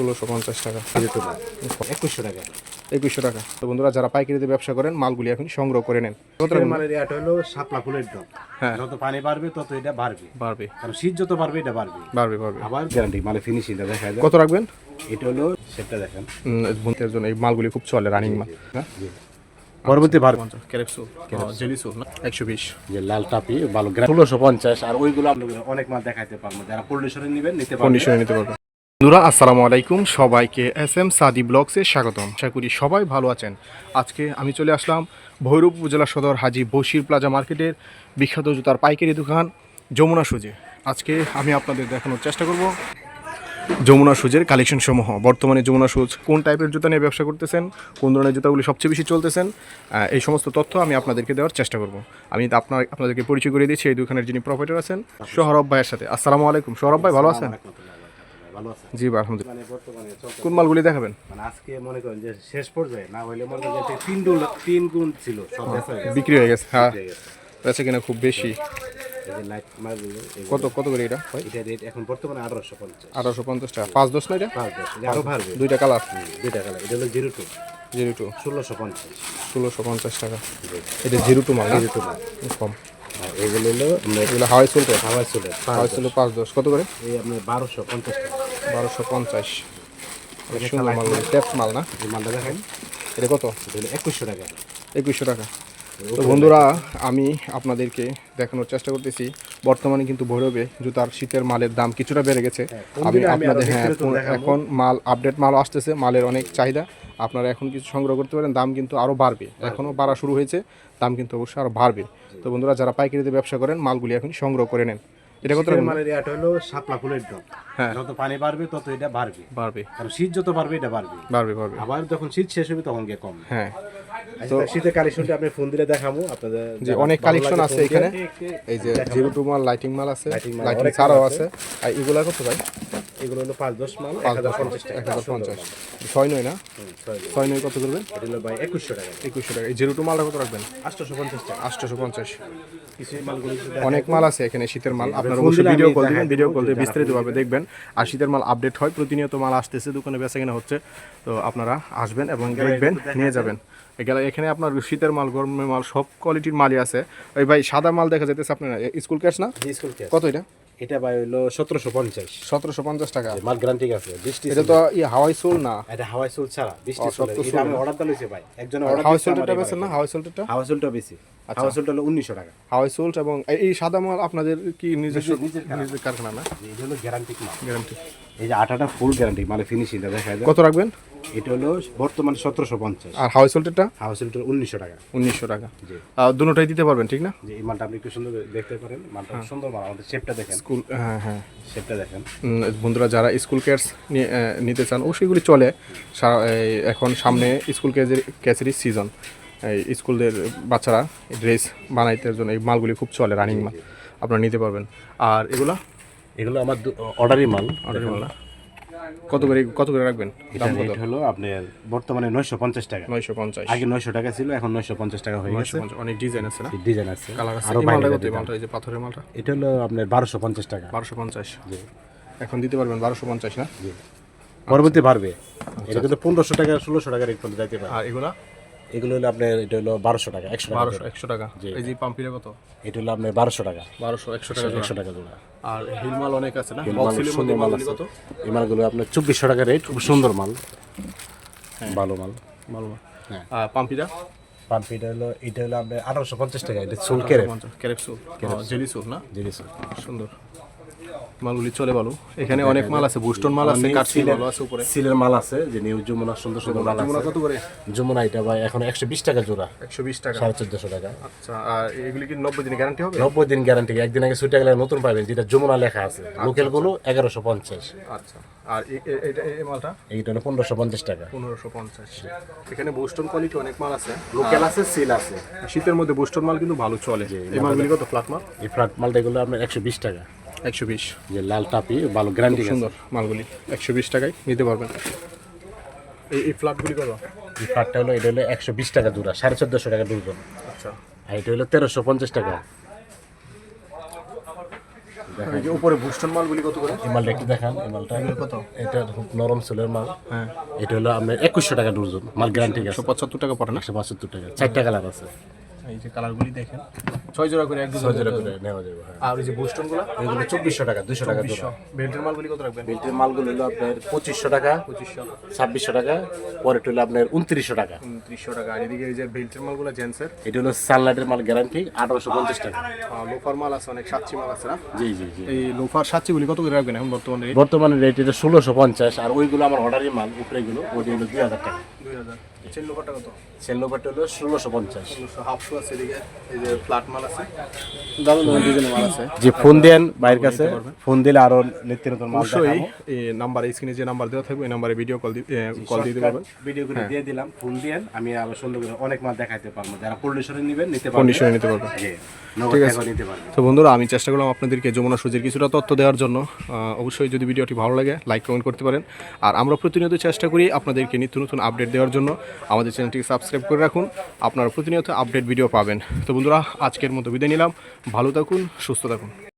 ষোলোশো পঞ্চাশ টাকা একুশশো টাকা। একুশশো টাকা। তো বন্ধুরা যারা পাইকারিতে ব্যবসা করেন মালগুলি এখন সংগ্রহ করে নেন। মালের হলো শাপলা ফুলের দাম হ্যাঁ। যত পানি বাড়বে তত এটা বাড়বে। বাড়বে। কারণ শীত যত বাড়বে এটা বাড়বে। বাড়বে বাড়বে। আবার গ্যারান্টি মানে ফিনিশিংটা দেখা যায় কত রাখবেন? এটা হলো সেটটা দেখেন। বন্ধুদের জন্য এই মালগুলি খুব চলে রানিং মাল। হ্যাঁ? পরবর্তী ক্যারেপসুল জেলিসুল একশো বিশ। যে লাল টাপি ভালো ষোলোশো পঞ্চাশ আর ওইগুলো অনেক মাল দেখাইতে পারব। যারা কন্ডিশনে নেবেন নিতে পারবেন কন্ডিশনে নিতে পারবেন বন্ধুরা, আসসালামু আলাইকুম। সবাইকে এস এম সাদি ব্লগসে স্বাগতম। আশা করি সবাই ভালো আছেন। আজকে আমি চলে আসলাম ভৈরব উপজেলা সদর হাজি বশির প্লাজা মার্কেটের বিখ্যাত জুতার পাইকারি দোকান যমুনা সুজে। আজকে আমি আপনাদের দেখানোর চেষ্টা করব যমুনা সুজের কালেকশন সমূহ। বর্তমানে যমুনা সুজ কোন টাইপের জুতা নিয়ে ব্যবসা করতেছেন, কোন ধরনের জুতাগুলি সবচেয়ে বেশি চলতেছেন এই সমস্ত তথ্য আমি আপনাদেরকে দেওয়ার চেষ্টা করব। আমি আপনার আপনাদেরকে পরিচয় করে দিচ্ছি এই দোকানের যিনি প্রপাইটার আছেন, সোহরব ভাইয়ের সাথে। আসসালামু আলাইকুম। সোহরব ভাই, ভালো আছেন? ভালো আছে? জি আলহামদুলিল্লাহ। মানে বর্তমানে কোন মালগুলি দেখাবেন? মানে আজকে মনে করেন যে শেষ পর্যায়ে না হইলে মনে করেন যে তিন গুণ তিন গুণ ছিল সব। বিক্রি হয়ে গেছে হ্যাঁ। বেচা কিনা খুব বেশি। কত কত করে এটা এটা রেট এখন বর্তমানে আঠারোশো পঞ্চাশ। আঠারোশো পঞ্চাশ টাকা। পাঁচ দশ না এটা? পাঁচ দশ এটা আরও বাড়বে দুইটা কালার? দুইটা কালার। এটা হলো জিরো টু। Zero two. ষোলোশো পঞ্চাশ। ষোলোশো পঞ্চাশ টাকা। এটা জিরো টু মাল? জিরো টু মাল। কম। এগুলো হলো এগুলো হাওয়াই চলতে? হাওয়াই চুলের হাওয়াই চলে পাঁচ দশ। কত করে? এই আপনার বারোশো পঞ্চাশ টাকা। বারোশো পঞ্চাশ। সুন্দর মাল ট্যাপ মাল না? মালটা দেখেন। এটা কত? একুশশো টাকা। একুশশো টাকা। তো বন্ধুরা আমি আপনাদেরকে দেখানোর চেষ্টা করতেছি। বর্তমানে কিন্তু ভৈরবে জুতার শীতের মালের দাম কিছুটা বেড়ে গেছে। কোন আমি আপনাদের হ্যাঁ। এখন মাল আপডেট মাল আসতেছে মালের অনেক চাহিদা। আপনারা এখন কিছু সংগ্রহ করতে পারেন দাম কিন্তু আরও বাড়বে। এখনও বাড়া শুরু হয়েছে দাম কিন্তু অবশ্যই আরও বাড়বে। তো বন্ধুরা যারা পাইকারিতে ব্যবসা করেন মালগুলি এখন সংগ্রহ করে নেন। এটা কত মানে এটা হলো শাপলা ফুলের দাম হ্যাঁ। যত পানি বাড়বে তত এটা বাড়বে। বাড়বে। কারণ শীত যত বাড়বে এটা বাড়বে। বাড়বে বাড়বে। আবার যখন শীত শেষ হবে তখন গিয়ে কম হ্যাঁ। আচ্ছা, শীতের কালেকশনটা আপনি ফোন দিলে দেখাবো আপনাদের যে অনেক কালেকশন আছে এখানে। এই যে জিরো টু মাল লাইটিং মাল আছে লাইটিং ছাড়াও আছে। আর এগুলা কত ভাই? এগুলো হলো পাঁচ দশ মাল এক হাজার পঞ্চাশ টাকা এক হাজার পঞ্চাশ। ছয় নয় না? ছয় নয়। কত করবেন এটা হলো ভাই একুশশো টাকা। একুশশো টাকা। এই জিরো টু মালটা কত রাখবেন? আটশোশো পঞ্চাশ টাকা। আটশোশো পঞ্চাশ। অনেক মাল আছে এখানে শীতের মাল। আপনারা অবশ্যই ভিডিও কল দিবেন ভিডিও কল দিয়ে বিস্তারিতভাবে দেখবেন। আর শীতের মাল আপডেট হয় প্রতিনিয়ত মাল আসতেছে দোকানে বেচা কেনা হচ্ছে। তো আপনারা আসবেন এবং দেখবেন নিয়ে যাবেন। এখানে এখানে আপনার শীতের মাল গরমের মাল সব কোয়ালিটির মালই আছে। ওই ভাই সাদা মাল দেখা যাইতেছে আপনার স্কুল ক্যাশ না? School cash. কত এটা? এটা ভাই হলো সতেরোশো পঞ্চাশ। সতেরোশো পঞ্চাশ টাকা। মাল গ্যারান্টি আছে বৃষ্টি এটা তো ইয়ে হাওয়াই সোল না? এটা হাওয়াই সোল ছাড়া বৃষ্টি সোল এটা আমি অর্ডার দিয়েছি ভাই। একজন অর্ডার হাওয়াই সোলটা বেছেন না? হাওয়াই সোলটা হাওয়াই সোলটা বেশি হাওয়াই সোলটা হলো উনিশশো টাকা। হাওয়াই সোল্ট এবং এই- এই সাদা মাল আপনাদের কি নিজস্ব নিজের কারখানা। না? এটা হলো গ্যারান্টি মাল। গ্যারান্টি এই যে আটাটা ফুল গ্যারান্টি মানে ফিনিশিংটা দেখা যায় কত রাখবেন? এটা হলো বর্তমানে সতেরোশো পঞ্চাশ। আর হাওয়াই সোল্টেরটা? হাওয়াই সোলটা উনিশশো টাকা। উনিশশো টাকা। জি। আর দুটোটাই দিতে পারবেন ঠিক না? যে এই মালটা আপনি একটু সুন্দর দেখতে পারেন। মালটা সুন্দর মাল আমাদের শেপটা দেখেন। স্কুল হ্যাঁ হ্যাঁ। শেপটা দেখেন। বন্ধুরা যারা স্কুল ক্যাটস নিতে চান ও সেগুলি চলে। এখন সামনে স্কুল ক্যাচের ক্যাচেরই সিজন এই স্কুলদের বাচ্চারা ড্রেস বানাইতে জন্য এই মালগুলি খুব চলে রানিং মাল। আপনারা নিতে পারবেন। আর এগুলো? এগুলো আমার অর্ডারই মাল। অর্ডার মাল না? কত করে কত করে রাখবেন? এটা দাম রেট হলো আপনার বর্তমানে নয়শো পঞ্চাশ টাকা। নয়শো পঞ্চাশ। আগে নয়শো টাকা ছিল এখন নয়শো পঞ্চাশ টাকা হয়ে গেছে। অনেক ডিজাইন আছে না? ডিজাইন আছে। কালার আছে। এই মালটা কত মালটা এই যে পাথরের মালটা? এটা হলো আপনার বারোশো পঞ্চাশ টাকা। 1250 জি। এখন দিতে পারবেন 1250 না? জি। পরবর্তী বাড়বে। এটা কিন্তু 1500 টাকা 1600 টাকা রেট পর্যন্ত যাইতে পারে। আর এগুলা? এগুলো হলো আপনার এটা হলো বারোশো টাকা একশো টাকা বারোশো একশো টাকা। এই যে পাম্পিরা কত? এটা হলো আপনার বারোশো টাকা। বারোশো একশো টাকা একশো টাকা জোড়া। আর হিল মাল অনেক আছে না? সুন্দর মাল আছে। এই মালগুলো আপনার চব্বিশশো টাকা রেট খুব সুন্দর মাল। ভালো মাল। ভালো মাল। হ্যাঁ। আর পাম্পিরা পাম্প এটা হলো এটা হলো আপনার আঠারোশো পঞ্চাশ টাকা এটা চুল কেড়ে ক্যারেপসুল জেলিসুল না? জিনিস সুন্দর। মালগুলি চলে ভালো। এখানে অনেক মাল আছে বুস্টন মাল আছে কাটসিল ভালো আছে উপরে। সিলের মাল আছে যে নিউ যমুনা সুন্দর সুন্দর মাল আছে। কত করে? যমুনা এটা ভাই এখন একশো বিশ টাকা জোড়া। একশো বিশ টাকা। সাড়ে চোদ্দশো টাকা। আচ্ছা আর এগুলি কি নব্বই দিনে গ্যারান্টি হবে? নব্বই দিন গ্যারান্টি একদিন আগে ছুটে গেলে নতুন পাবেন যেটা যমুনা লেখা আছে। লোকালগুলো এগারোশো পঞ্চাশ। আচ্ছা আর এ- এ- এটা এই মালটা? এইটা হলো পনেরোশো পঞ্চাশ টাকা। পনেরোশো পঞ্চাশ। এখানে বুস্টন কোয়ালিটি অনেক মাল আছে। লোকাল আছে সিল আছে। শীতের মধ্যে বুস্টন মাল কিন্তু ভালো চলে। এই মালগুলি কত ফ্ল্যাট মাল? এই ফ্ল্যাট মালটা এগুলো আপনার একশো বিশ টাকা। একশো বিশ। যে লাল টাপি ভালো গ্যারান্টি সুন্দর মালগুলি। একশো বিশ টাকায় নিতে পারবেন। এই এই ফ্ল্যাটগুলি কত? এই ফ্ল্যাটটা হলো এটা হলো একশো বিশ টাকা জোড়া সাড়ে চোদ্দশো টাকা ডুবন আচ্ছা। আর এটা হলো তেরোশো পঞ্চাশ টাকা। দেখা এই যে উপরে বুস্টন মালগুলি কত করে? এই মালটা একটু দেখান এই মালটা। কত? এটা খুব নরম সোলের মাল। হ্যাঁ। এটা হলো আপনার একুশশো টাকা ডজন মাল গ্যারান্টি আছে। একশো পঁচাত্তর টাকা পড়ে না? একশো পঁচাত্তর টাকা চারটা কালার আছে। এই যে কালারগুলি দেখেন। ছয় জোড়া করে এক ছয় জোড়া করে নেওয়া যাবে হ্যাঁ। আর এই যে বুস্টনগুলো এগুলো চব্বিশশো টাকা দুশো টাকা জোড়া। বেল্টের মালগুলি কত রাখবেন? বেল্টের মালগুলো হলো আপনার পঁচিশশো টাকা পঁচিশশো। ছাব্বিশশো টাকা পরেরটা হলো আপনার উনত্রিশশো টাকা। উনত্রিশশো টাকা। আর এদিকে এই যে বেল্টের মালগুলো জেন্টসের এটা হলো সানলাইটের মাল গ্যারান্টি আঠারোশো পঞ্চাশ টাকা। লোফার মাল আছে অনেক সাতচি মাল আছে না? জি জি জি। এই লোফার সাতচিগুলি কত করে রাখবেন এখন বর্তমানে বর্তমানে রেট এটা ষোলোশো পঞ্চাশ আর ওইগুলো আমার অর্ডারি মাল উপরেগুলো ওইটা হলো দুই হাজার টাকা। দুই হাজার। চেন লোফারটা কত? সেলোভারটা হলো ষোলোশো পঞ্চাশ। হাফ শু আছে এদিকে। এই যে ফ্ল্যাট মাল আছে। দারুণ দারুণ ডিজাইনের মাল আছে। যে ফোন দেন বাইরের কাছে। ফোন দিলে আরও নিত্য নতুন মাল অবশ্যই এই নাম্বার স্ক্রিনে যে নাম্বার দেওয়া থাকবে এই নাম্বারে ভিডিও কল কল দিয়ে দিতে ভিডিও করে দিয়ে দিলাম। ফোন দিয়েন আমি আরও সুন্দর করে অনেক মাল দেখাইতে পারব। যারা কন্ডিশনে নেবেন নিতে পারবেন। কন্ডিশনে নিতে পারবেন। তো বন্ধুরা আমি চেষ্টা করলাম আপনাদেরকে যমুনা সুজের কিছুটা তথ্য দেওয়ার জন্য। অবশ্যই যদি ভিডিওটি ভালো লাগে লাইক কমেন্ট করতে পারেন। আর আমরা প্রতিনিয়ত চেষ্টা করি আপনাদেরকে নিত্য নতুন আপডেট দেওয়ার জন্য আমাদের চ্যানেলটিকে সাবস্ক্রাইব করে রাখুন। আপনারা প্রতিনিয়ত আপডেট ভিডিও পাবেন। তো বন্ধুরা, আজকের মতো বিদায় নিলাম। ভালো থাকুন, সুস্থ থাকুন।